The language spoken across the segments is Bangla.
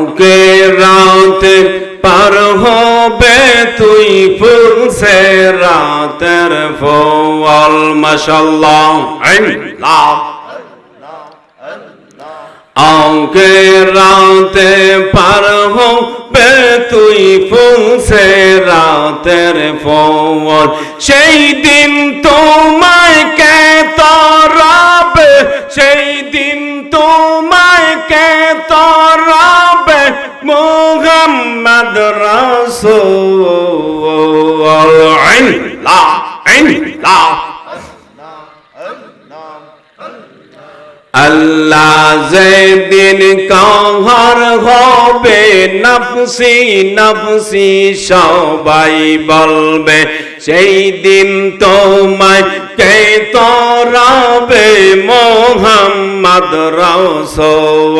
আউকে রাতে পার হবে তুই ফুলসে রাতের ফল মাশাল্লাহ। আল্লাহ। আউকে রাতে পার হবে তুই ফুলসে রাতের ফল সেই দিন তোমায় আল্লাহ যেদিন কাহার হবে নফসি নফসি সবাই বলবে, সেই দিন তোমায় কে তরাবে মোহাম্মদ রসোল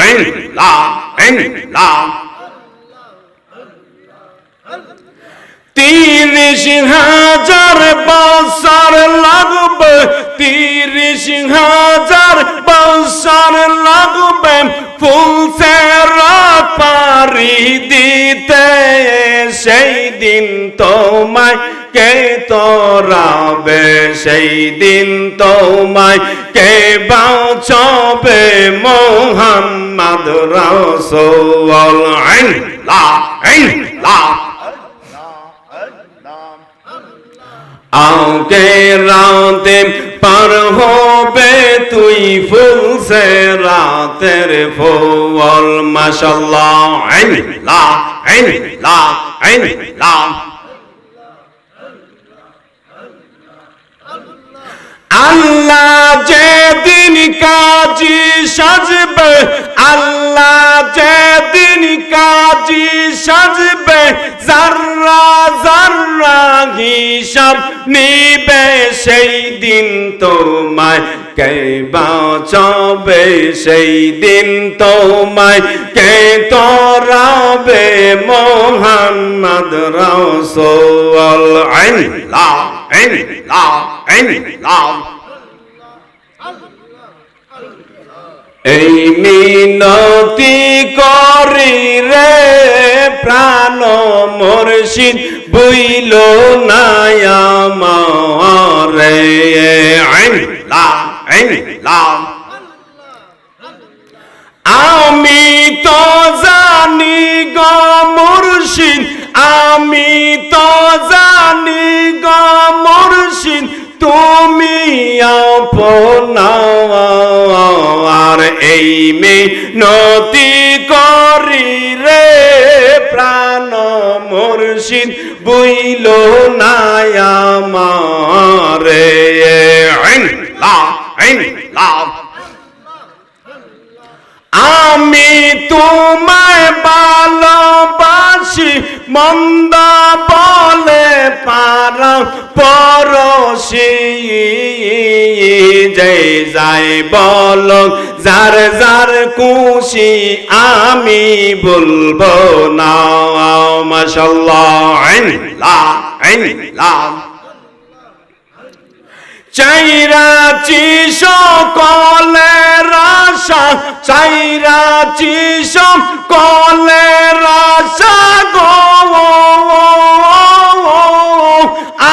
আল্লাহ আল্লাহ তিরিশ হাজার বছর লাগবে, তিরিশ হাজার বছর লাগবে ফুল রাত পারি দিতে। সেই দিন তোমায় কে তোরাবে? সেই দিন তোমায় কে বাঁচবে? মোহাম্মদ রসোল আল্লাহ আল্লাহ আউকে রাতে পার হবে তুই ফুলসে রাতের ফল মাশাল্লাহ আইন লা, আইন আল্লাহ আল্লাহ আল্লাহ আল্লাহ যেদিন কাজী সাজবে, আল্লাহ যেদিন কাজী সাজবে জাররা জাররা হিসাব নিবে সেই দিন তোমায়। কে বাঁচাবে সেই দিন তোমায়? কে তরাবে মোহাম্মদ রসোল আল্লাহ আইন আল্লাহ এই মিনতি করি রে প্রাণ মুর্শিদ বুইল নায়ামারে আমি তো আপনার এই নতি করি রে প্রাণ মুর্শিদ বুইল নায়ামারে আল্লাহ আল্লাহ আমি তোমায় ভালোবাসি মন্দ বলে পারা পরশি যে যাই বল, যার যার খুশি আমি বলব না। মাশাল্লাহ আইন আল্লাহ চাইরাচি সকলের আশা চাইরাচি সকলের আশা গো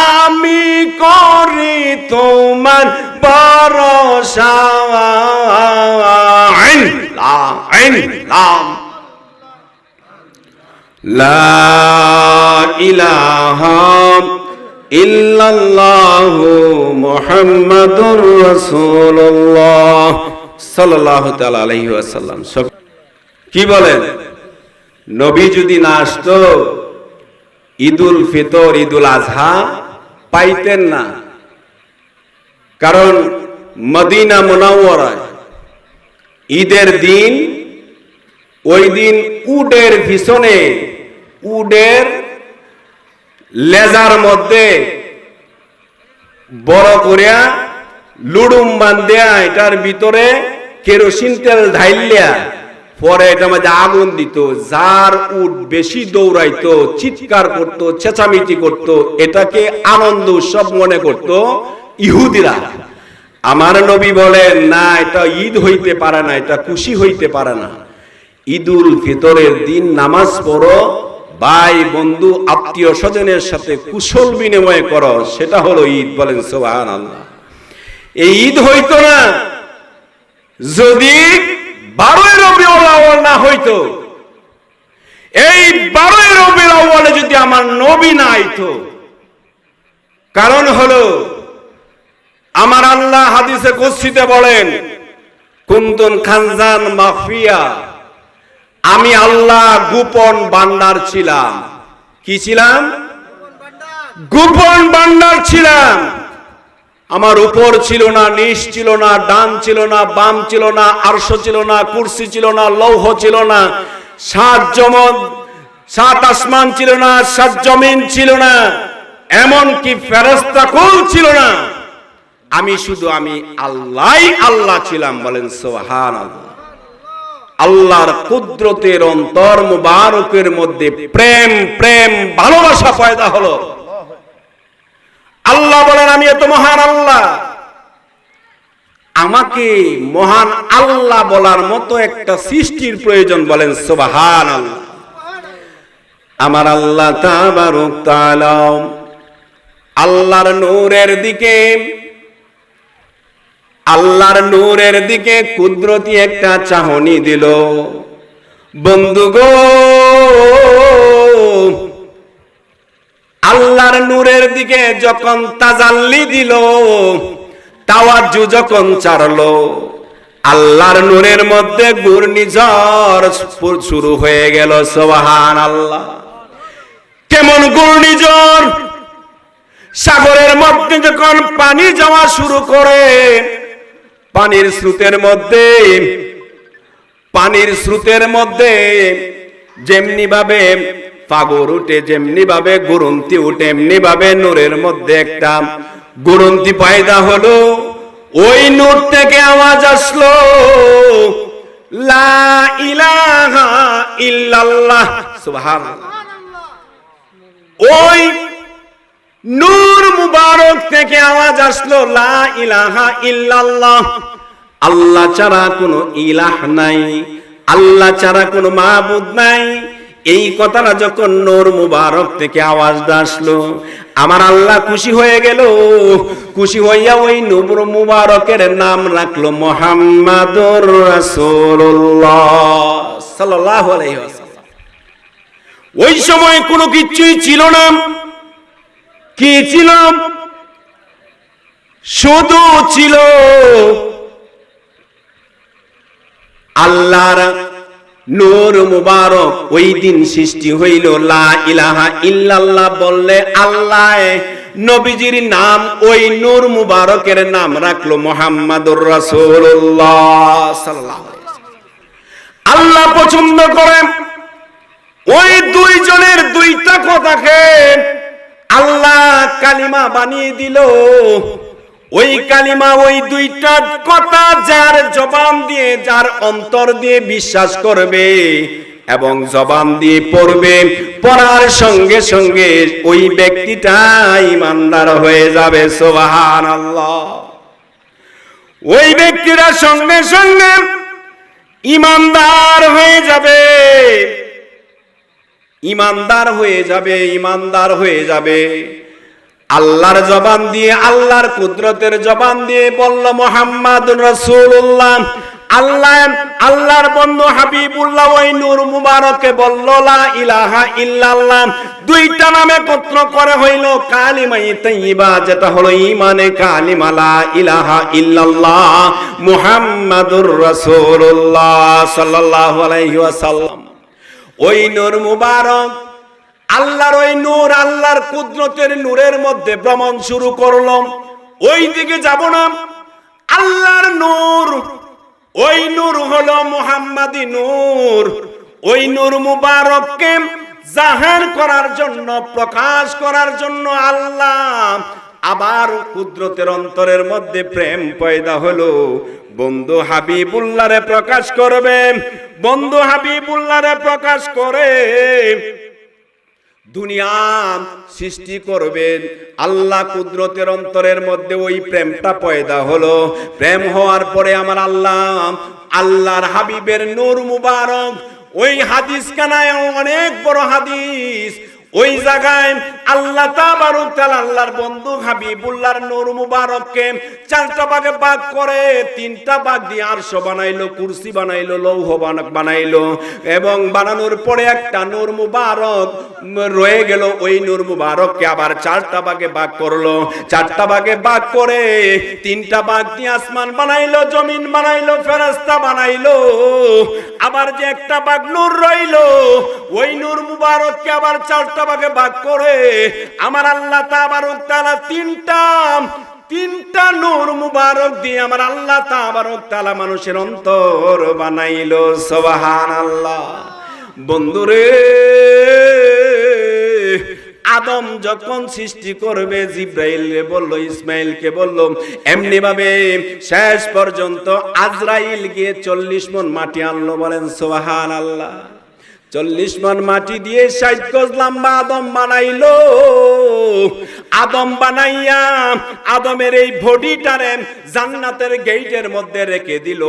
আমি করি তোমার ভরসা। লা ইলাহা কি বলেন? নবী যদি না আসতো, ঈদুল ফিতর, ঈদুল আজহা পাইতেন না। কারণ মদিনা মুনাওয়ারায় ঈদের দিন, ওই দিন উডের পিছনে উডের লেজার মধ্যে বড় করিয়া লুডুম বান্ধিয়া এটার ভিতরে কেরোসিন তেল ঢাইলিয়া, পরে এটা মাঝে আগুন দিত, যার উট বেশি দৌড়াইতো, চিৎকার করত, চেঁচামেচি করত, এটাকে আনন্দ উৎসব মনে করত ইহুদিরা। আমার নবী বলেন, না, এটা ঈদ হইতে পারে না, এটা খুশি হইতে পারে না। ঈদুল ফিতরের দিন নামাজ পড়ো ভাই, বন্ধু, আত্মীয় স্বজনের সাথে কুশল বিনিময় করো, সেটা হলো ঈদ, বলেন সোহান আল্লাহ এই ঈদ হইতো না, যদি বারোই রবিউল আউয়াল না হইতো, এই বারোই রবিউল আউয়ালে যদি আমার নবী না আইতো, কারণ হলো, আমার আল্লাহ হাদিসে কুস্তিতে বলেন, কুন্তন খানজান মাফিয়া আমি আল্লাহ গোপন বান্দার ছিলাম। কি ছিলাম? গোপন বান্দার ছিলাম। আমার উপর ছিল না, নিচ ছিল না, ডান ছিল না, বাম ছিল না, আরশ ছিল না, কুরসি ছিল না, লৌহ ছিল না, সাত জমন সাত আসমান ছিল না, সাত জমিন ছিল না এমন কি ফেরস্তা কুল ছিল না। আমি শুধু আমি আল্লাহ আল্লাহ ছিলাম বলেন সোহান আল্লাহর কুদরতের অন্তর মুবারকের মধ্যে প্রেম প্রেম, ভালোবাসা পয়দা হলো। আল্লাহ বলেন, আমি এত মহান আল্লাহ। আমাকে মহান আল্লাহ বলার মতো একটা সৃষ্টির প্রয়োজন বলেন সোবাহান আমার আল্লাহ তাবারক আল্লাহর নূরের দিকে আল্লাহর নূরের দিকে কুদরতি একটা চাহনি দিল। বন্ধু গো আল্লাহর নূরের দিকে যখন তাজাল্লি দিল তাওয়াজু যখন চারলো আল্লাহর নূরের মধ্যে ঘূর্ণিঝড় শুরু হয়ে গেল সোহান আল্লাহ কেমন ঘূর্ণিঝড়? সাগরের মধ্যে যখন পানি যাওয়া শুরু করে পানির স্রোতের মধ্যে, পানির স্রোতের মধ্যে যেমনি ভাবে পাগর উঠে, যেমনি ভাবে গুরন্তি উঠে, এমনি ভাবে নূরের মধ্যে একটা গুরন্তি পায়দা হলো। ওই নূর থেকে আওয়াজ আসলো, লা ইলাহা ইল্লাল্লাহ, সুবহানাল্লাহ। ওই নূর মুবারক থেকে আওয়াজ আসলো, লা ইলাহা ইল্লাল্লাহ। আল্লাহ ছাড়া কোনো ইলাহ নাই, আল্লাহ ছাড়া কোনো মাহবুদ নাই। এই কথাটা যখন নূর মুবারক থেকে আওয়াজটা আসলো, আমার আল্লাহ খুশি হয়ে গেল। খুশি হইয়া ওই নূর মুবারকের নাম রাখল মোহাম্মদুর রাসূলুল্লাহ সাল্লাল্লাহু আলাইহি ওয়াসাল্লাম। ওই সময় কোনো কিছুই ছিল না। কি ছিল শুধু ছিল আল্লাহর নূর মুবারক। ওই দিন সৃষ্টি হইল, লা ইলাহা ইল্লাল্লাহ বললে আল্লাহ। নবীজির নাম, ওই নূর মুবারকের নাম রাখল মোহাম্মদুর রাসূলুল্লাহ সাল্লাল্লাহু আলাইহি। আল্লাহ পছন্দ করেন। ওই দুইজনের দুইটা কথাকে আল্লাহ কালিমা বানিয়ে দিল। ওই কালিমা ওই দুইটা কথা যার জবান দিয়ে, যার অন্তর দিয়ে বিশ্বাস করবে এবং জবান দিয়ে পড়বে। পড়ার সঙ্গে সঙ্গে ওই ব্যক্তিটা ইমানদার হয়ে যাবে সোবাহান আল্লাহ ওই ব্যক্তিরা সঙ্গে সঙ্গে ইমানদার হয়ে যাবে। ইমানদার হয়ে যাবে, ইমানদার হয়ে যাবে। আল্লাহর জবান দিয়ে, আল্লাহর কুদরতের জবান দিয়ে বলল, মোহাম্মদ রসুল্লাহ আল্লাহ, আল্লাহর বন্ধু হাবিবুল্লাহ ওই নূর মুবারকে বলল, লা ইলাহা ইল্লাল্লাহ। দুইটা নামে পত্র করে হইল, কালিমাই তাইয়্যিবা যেটা হলো ঈমানে কালিমা, লা ইলাহা ইল্লাল্লাহ মুহাম্মাদুর রাসূলুল্লাহ সাল্লাল্লাহু আলাইহি ওয়াসাল্লাম। ওই নূর মুবারক, আল্লাহর ওই নূর, আল্লাহর কুদরতের নূরের মধ্যে ভ্রমণ শুরু করলাম ওই দিকে যাব না। আল্লাহর নূর, ওই নূর হলো মুহাম্মাদি নূর। ওই নূর মুবারককে জাহার করার জন্য, প্রকাশ করার জন্য আল্লাহ আবার কুদরতের অন্তরের মধ্যে প্রেম পয়দা হলো। বন্ধু হাবিবুল্লাহরে প্রকাশ করবে, বন্ধু হাবিবুল্লাহরে প্রকাশ করে। দুনিয়া সৃষ্টি করবেন, আল্লাহ কুদরতের অন্তরের মধ্যে ওই প্রেমটা পয়দা হলো। প্রেম হওয়ার পরে আমার আল্লাহ, আল্লাহর হাবিবের নূর মুবারক। ওই হাদিস কানায় অনেক বড় হাদিস ওই জায়গায় আল্লাহ তাবারক তাআলা আল্লাহর বন্ধু হাবিবুল্লাহর নূর মুবারককে চারটা ভাগে ভাগ করে তিনটা ভাগ দিয়ে আরশ বানাইলো, কুরসি বানাইলো, লৌহ বানাক বানাইলো এবং বানানোর পরে একটা নূর মুবারক রয়ে গেল। ওই নূর মুবারককে আবার চারটা ভাগে ভাগ করল। চারটা ভাগে ভাগ করে তিনটা ভাগ দিয়ে আসমান বানাইলো, জমিন বানাইলো, ফেরেশতা বানাইলো। আবার যে একটা ভাগ নূর রইল, ওই নূর মুবারককে আবার চারটা ভাগে ভাগ করে আমার আল্লাহ তাবারক তাআলা তিনটা তিনটা নূর মুবারক দিয়ে আমার আল্লাহ তাবারক তাআলা মানুষের অন্তর বানাইল। বানাইলো সুবহানাল্লাহ। বন্ধুরে, আদম যখন সৃষ্টি করবে জিব্রাইলকে বলল ইসমাইলকে বলল এমনি ভাবে শেষ পর্যন্ত আজরাইল গিয়ে চল্লিশ মন মাটি আনলো বলেন সোহান আল্লাহ চল্লিশ মন মাটি দিয়ে ষাট গজ লম্বা আদম বানাইলো। আদম বানাইয়া আদমের এই বডিটারে জান্নাতের গেইটের মধ্যে রেখে দিল।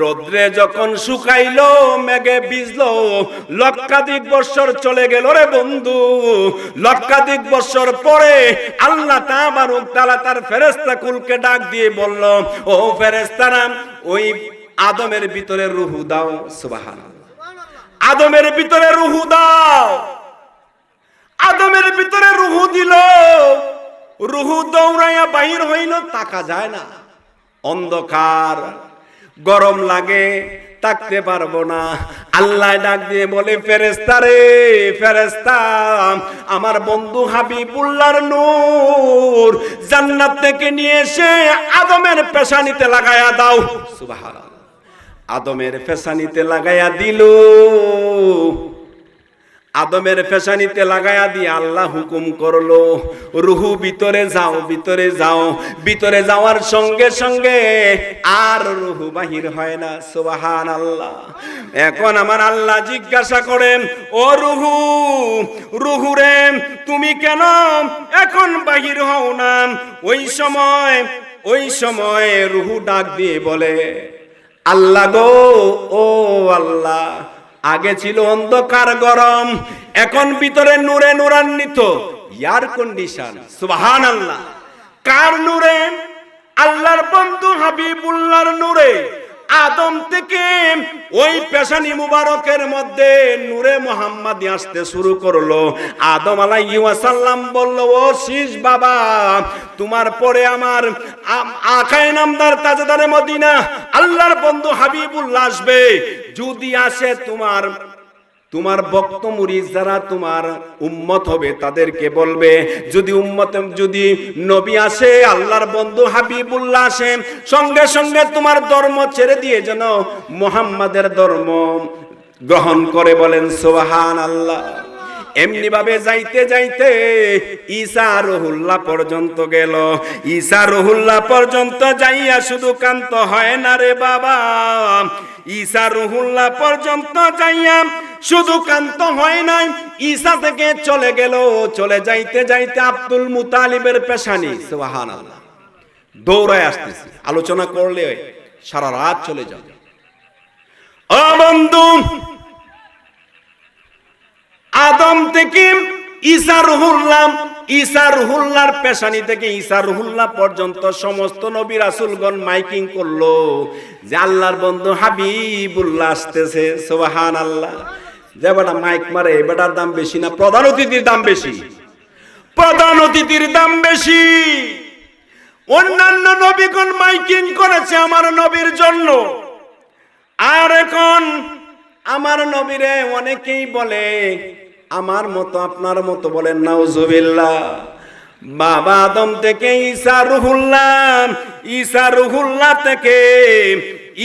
রোদ্রে যখন শুকাইলো, মেঘে ভিজলো। লক্ষাধিক বৎসর চলে গেল রে বন্ধু। লক্ষাধিক বৎসর পরে আল্লাহ তাবারক তাআলা তার ফেরেস্তা কুলকে ডাক দিয়ে বলল, ও ফেরেশতারা, ওই আদমের ভিতরে রুহু দাও, সুবহানাল্লাহ। আদমের ভিতরে রুহু দাও। আদমের ভিতরে রুহু দিল। রুহু দৌড়াইয়া বাহির হইল, তাকা যায় না। অন্ধকার, গরম লাগে, তাকতে পারব না। আল্লাহ ডাক দিয়ে বলে ফেরেস্তা রে ফেরেস্তা আমার বন্ধু হাবিবুল্লার নূর জান্নাত থেকে নিয়ে এসে আদমের পেশানিতে লাগায়া দাও। সুবহানাল্লাহ। আদমের পেশানিতে লাগায়া দিল। আদমের পেশানিতে লাগায়া দিয়ে আল্লাহ হুকুম করল, রুহু ভিতরে যাও ভিতরে যাও। ভিতরে যাওয়ার সঙ্গে সঙ্গে আর রুহু বাহির হয় না সুবাহান আল্লাহ এখন আমার আল্লাহ জিজ্ঞাসা করেন, ও রুহু রুহু রে, তুমি কেন এখন বাহির হও না? ওই সময় ওই সময় রুহু ডাক দিয়ে বলে আল্লাহ গো, ও আল্লাহ। আগে ছিল অন্ধকার, গরম। এখন ভিতরে নূরে নূরান্বিত। ইয়ার কন্ডিশন সুবহান আল্লাহ কার নূরে? আল্লাহর বন্ধু হাবিবুল্লাহর নূরে। আদম থেকে ওই পেশানি মুবারকের মধ্যে নূরে মোহাম্মদ আসতে শুরু করল। আদম আলাইসাল্লাম বলল, ও শীষ বাবা, তোমার পরে আমার আখাই নামদার তাজাদারে মদিনা, আল্লাহর বন্ধু হাবিবুল্লাহ আসবে। যদি আসে তোমার তোমার মুরিদ যারা তোমার উম্মত হবে তাদেরকে বলবে, যদি উম্মত, যদি নবী আসে, আল্লাহর বন্ধু হাবিবুল্লাহ আসে, সঙ্গে সঙ্গে তোমার ধর্ম ছেড়ে দিয়ে যেন মোহাম্মদের ধর্ম গ্রহণ করে বলেন সোহান আল্লাহ এমনি ভাবে যাইতে যাইতে ঈসা রহুল্লাহ পর্যন্ত গেল। ঈসা রহুল্লাহ পর্যন্ত যাইয়া শুধু কান্ত হয় না রে বাবা। ঈসা রহুল্লাহ পর্যন্ত যাইয়া শুধু কান্ত হয় নাই। ঈসা থেকে চলে গেল, চলে যাইতে যাইতে আব্দুল মুতালিবের পেশানি। সুবহানাল্লাহ। দৌড়ায় আসতেছি। আলোচনা করলে সারা রাত চলে যাবে ও আদম থেকে ঈসা রুহুল্লাহ ঈসা রুহুল্লাহর পেশানি থেকে ঈসা রুহুল্লাহ পর্যন্ত সমস্ত নবী রাসূলগণ মাইকিং করল যে আল্লাহর বন্ধু হাবিবুল্লাহ আসতেছে, সুবহানাল্লাহ। যে বেটা মাইক মারে বেটার দাম বেশি না? প্রধান অতিথির দাম বেশি। প্রধান অতিথির দাম বেশি। অন্যান্য নবীগণ মাইকিং করেছে আমার নবীর জন্য। আর এখন আমার নবীরে অনেকেই বলে আমার মতো, আপনার মতো বলেন, নাউজুবিল্লাহ। বাবা আদম থেকে ঈসা রুহুল্লাহ ঈসা রুহুল্লাহ থেকে,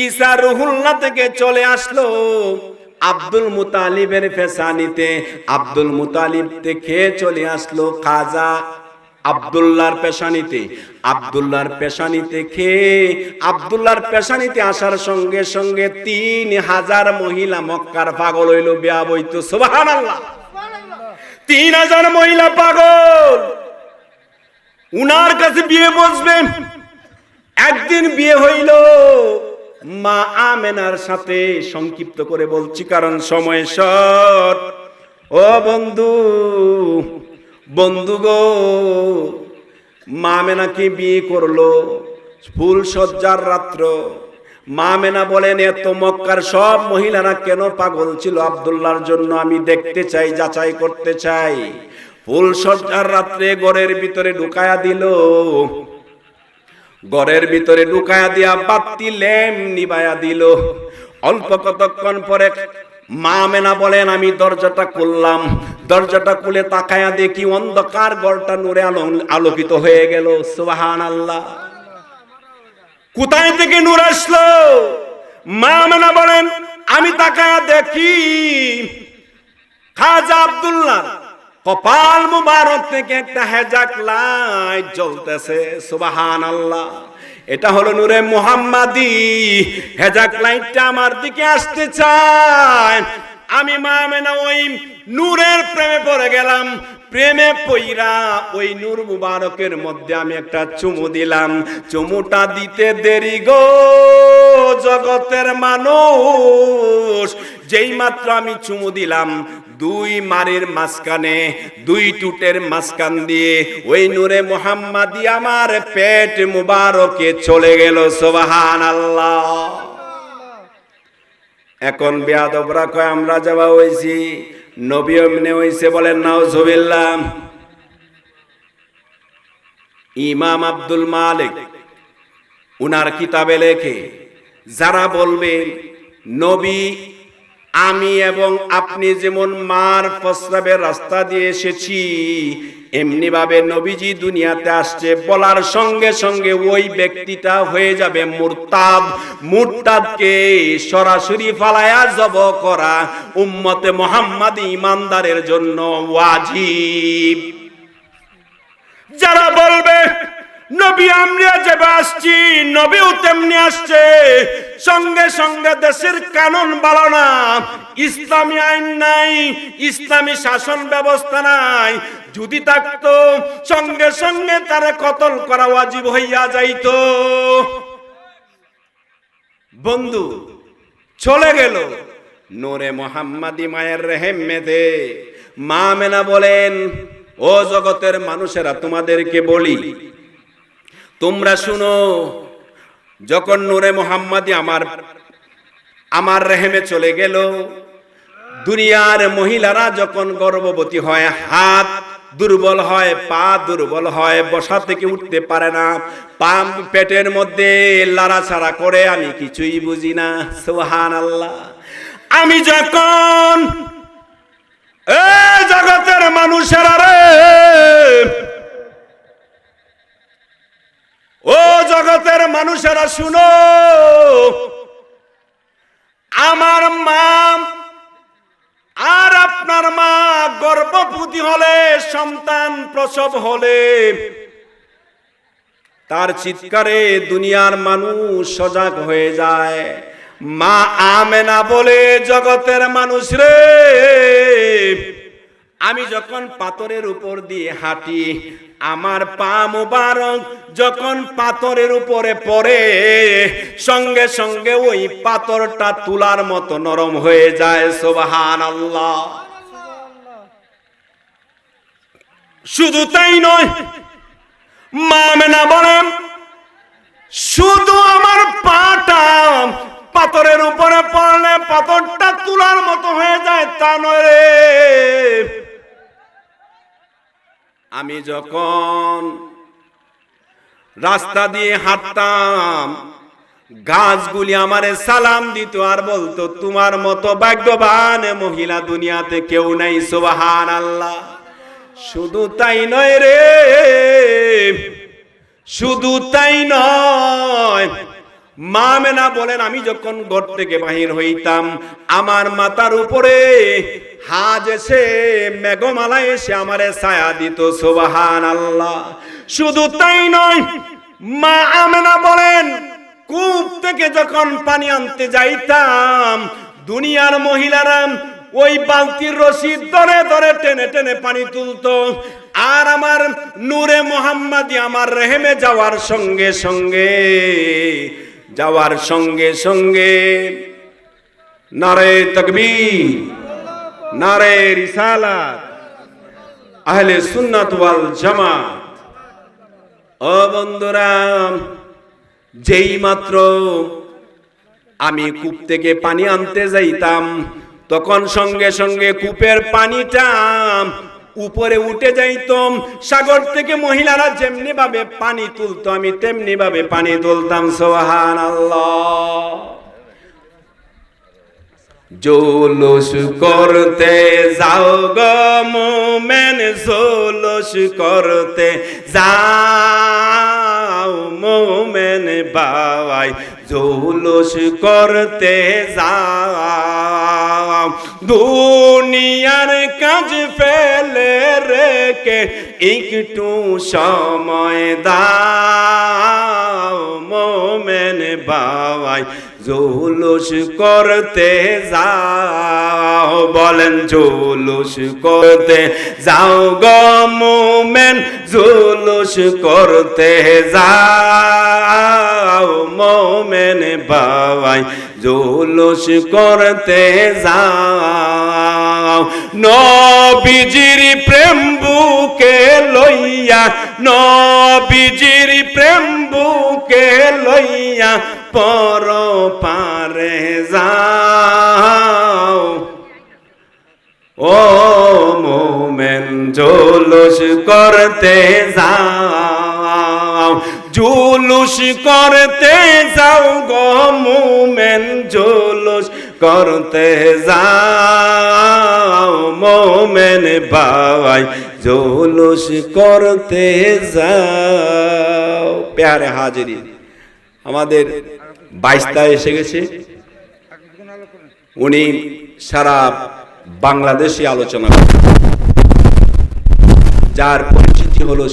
ঈসা রুহুল্লাহ থেকে চলে আসলো আব্দুল মুতালিবের ফেসানিতে। আব্দুল মুতালিব থেকে চলে আসলো খাজা আব্দুল্লাহর পেশানিতে। আব্দুল্লাহর পেশানিতে খেয়ে, আব্দুল্লাহর পেশানিতে আসার সঙ্গে সঙ্গে তিন হাজার মহিলা মক্কার পাগল হইল, বিয়া বইতো সুবাহান আল্লাহ তিন হাজার মহিলা পাগল। উনার কাছে বিয়ে বসবেন। একদিন বিয়ে হইল। মা আমেনার সাথে সংক্ষিপ্ত করে বলছি, কারণ সময় শর্ট। ও বন্ধু বন্ধু গো, মা মেনাকে বিয়ে করল ফুল সজ্জার রাত্র। মা মেনা বলেন, এত মক্কার সব মহিলারা কেন পাগল ছিল আবদুল্লার জন্য? আমি দেখতে চাই, যাচাই করতে চাই। ফুল সজ্জার রাত্রে ঘরের ভিতরে ঢুকায়া দিল। ঘরের ভিতরে ঢুকায়া দিয়া বাতি লেম নিবায়া দিল। অল্প কতক্ষণ পরে মা মেনা বলেন, আমি দরজাটা খুললাম। দরজাটা খুলে তাকায়া দেখি অন্ধকার ঘরটা নূরে আলো আলোকিত হয়ে গেল। সুবাহান আল্লাহ কোথায় থেকে নূর আসলো? মা মেনা বলেন, আমি তাকায়া দেখি খাজা আব্দুল্লাহ কপাল মুবারক থেকে একটা হেজাক লাইট জ্বলতেছে সুবাহান আল্লাহ এটা হলো নূরে মুহাম্মাদি। হেজাক লাইটটা আমার দিকে আসতে চায়। আমি মা মেনা ওই নূরের প্রেমে পড়ে গেলাম। প্রেমে পইরা ওই নূর মুবারকের মধ্যে আমি একটা চুমু দিলাম। চুমুটা দিতে দেরি গো জগতের মানুষ। যেই মাত্র আমি চুমু দিলাম, দুই মারের মাঝখানে, দুই টুটের মাঝখান দিয়ে ওই নূরে মোহাম্মাদি আমার পেট মুবারকে চলে গেল সোবাহান আল্লাহ এখন বেয়াদবরা কয়, আমরা যাওয়া হয়েছি। নবী এমনি হয়েছে বলেন নাও জবিল্লাহ ইমাম আব্দুল মালিক উনার কিতাবে লেখে, যারা বলবে, নবী, আমি এবং আপনি যেমন মার প্রস্রাবের রাস্তা দিয়ে এসেছি এমনি ভাবে নবীজি দুনিয়াতে আসছে, বলার সঙ্গে সঙ্গে ওই ব্যক্তিটা হয়ে যাবে মুরতাদ। মুরতাদকে সরাসরি ফালায়া জব করা উম্মতে মোহাম্মদ ইমানদারের জন্য ওয়াজিব। যারা বলবে নবী আমরা যেভাবে আসছি, নবীও তেমনি আসছে। সঙ্গে সঙ্গে দেশের কানুন ভালো না। ইসলামী আইন নাই, ইসলামী শাসন ব্যবস্থা নাই। যদি থাকতো, সঙ্গে সঙ্গে তারে কতল করা ওয়াজিব হইয়া যাইত। বন্ধু, চলে গেল। নোরে মোহাম্মদি মায়ের রেহেম মেদে মা মেনা বলেন, ও জগতের মানুষেরা, তোমাদেরকে বলি তোমরা শুনো, যখন নূরে মোহাম্মদি আমার আমার রেহেমে চলে গেল, দুনিয়ার মহিলারা যখন গর্ভবতী হয়, হাত দুর্বল হয়, পা দুর্বল হয়, বসা থেকে উঠতে পারে না পা পেটের মধ্যে লাড়াছাড়া করে, আমি কিছুই বুঝি না সোহান আল্লাহ আমি যখন, এ জগতের মানুষেরা রে ও জগতের মানুষেরা, শুনো। আমার মা আর আপনার মা গর্ভবতী হলে সন্তান প্রসব হলে তার চিৎকারে দুনিয়ার মানুষ সজাগ হয়ে যায়। মা আমেনা বলে, জগতের মানুষ রে আমি যখন পাথরের উপর দিয়ে হাঁটি, আমার পা মোবারক যখন পাথরের উপরে পড়ে, সঙ্গে সঙ্গে ওই পাথরটা তুলার মতো নরম হয়ে যায় সোবাহান আল্লাহ শুধু তাই নয় মা মেনা বলেন, শুধু আমার পাটা পাথরের উপরে পড়লে পাথরটা তুলার মতো হয়ে যায়, তা নয় রে। আমি যখন রাস্তা দিয়ে হাঁটতাম, গাছগুলি আমারে সালাম দিত আর বলতো, তোমার মতো ভাগ্যবান মহিলা দুনিয়াতে কেউ নাই সোবাহান আল্লাহ শুধু তাই নয় রে, শুধু তাই নয় মা মেনা বলেন, আমি যখন ঘর থেকে বাহির হইতাম, আমার মাথার উপরে হাজ এসে মেঘমালা এসে আমারে ছায়া দিত সোবাহান আল্লাহ শুধু তাই নয়, মা আমেনা বলেন, কূপ থেকে যখন পানি আনতে যাইতাম, দুনিয়ার মহিলারা ওই বালতির রশি ধরে ধরে টেনে টেনে পানি তুলতো। আর আমার নূরে মোহাম্মদি আমার রেহেমে যাওয়ার সঙ্গে সঙ্গে যাওয়ার সঙ্গে সঙ্গে নারে তকবীর, নারে রিসালাত, আহলে সুন্নাত ওয়াল জামাত। ও বন্ধুরা, যেই মাত্র আমি কূপ থেকে পানি আনতে যাইতাম, তখন সঙ্গে সঙ্গে কূপের পানিটা উপরে উঠে যাইতম। সাগর থেকে মহিলারা যেমনি ভাবে পানি তুলতো, আমি তেমনি ভাবে পানি তুলতাম সোহান জোলস করতে যাও গো মোমেন, জোলস করতে যাও মোমেন বাবাই জোলস করতে যাও, দুনিয়ার কাজ ফেলে রেখে একটু সময় দাও মোমেন বাবাই। জুলুস করতে যাও, বলেন জুলুস করতে যাও গো মোমেন, জুলুস করতে যাও মোমেন বাবাই, জুলুস করতে যাও। নবীজির প্রেম বুকে লইয়া, নবীজির প্রেম বুকে লইয়া পর পারে যাও। ও মোমেন, জুলুস করতে যাও। জুলুস করতে যাও গো মোমেন, জুলুস করতে যাও। মোমেন বাবাই জুলুস করতে যাও। প্যারে হাজিরি, আমাদের বাইশটা এসে গেছে উনি সারা বাংলাদেশে আলোচনা। যার পরিচিতি হলো